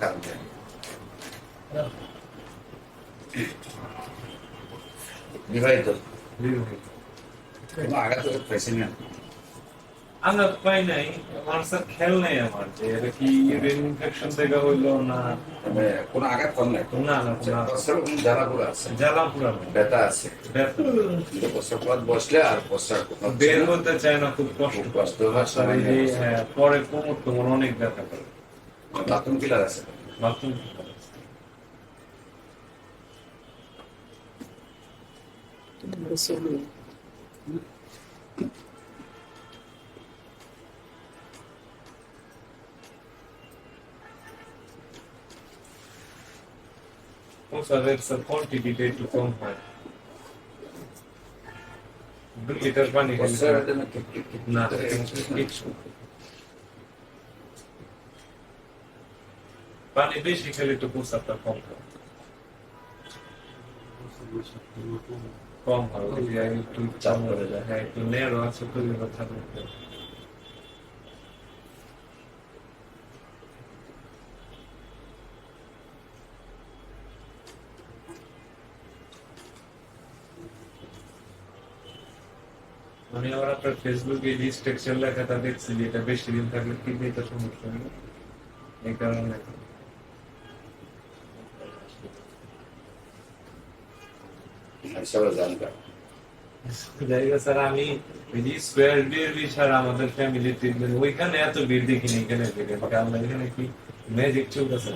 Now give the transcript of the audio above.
কারণ নেই। বিবাহিত কোনো আঘাত পাইছেন না আমরা পাই নাই আমার স্যার খেয়াল নাই আমার যে এটা কি ইউরিন ইনফেকশন থেকে হইল না? মানে কোনো আঘাত কম নাই না না না। কোনো জ্বালা পোড়া আছে। জ্বালা পুরানো ব্যথা। আছে প্রস্রাব বসলে আর প্রস্রাব বের না। হতে চায় না খুব কষ্ট। কষ্ট হয়, পরে কোমর তোমার অনেক ব্যথা করে। বাথরুম কিলার আছে? Bathroom O sir those are the quantity that you count by. Milliliter one is nothing. Pani basically to push up the conquer. Conquer, I need to jump over the head to narrow and so to the আমি আবার আপনার ফেসবুকে restriction লেখাটা দেখছি যে এটা বেশি দিন থাকলে কিডনিতে সমস্যা হবে এই কারণে। স্যার আমি আমাদের ফ্যামিলি ট্রিটমেন্ট ওইখানে এত ভিড় দেখিনি এখানে ভিড় আমরা এখানে কি ম্যাজিক চলতেছে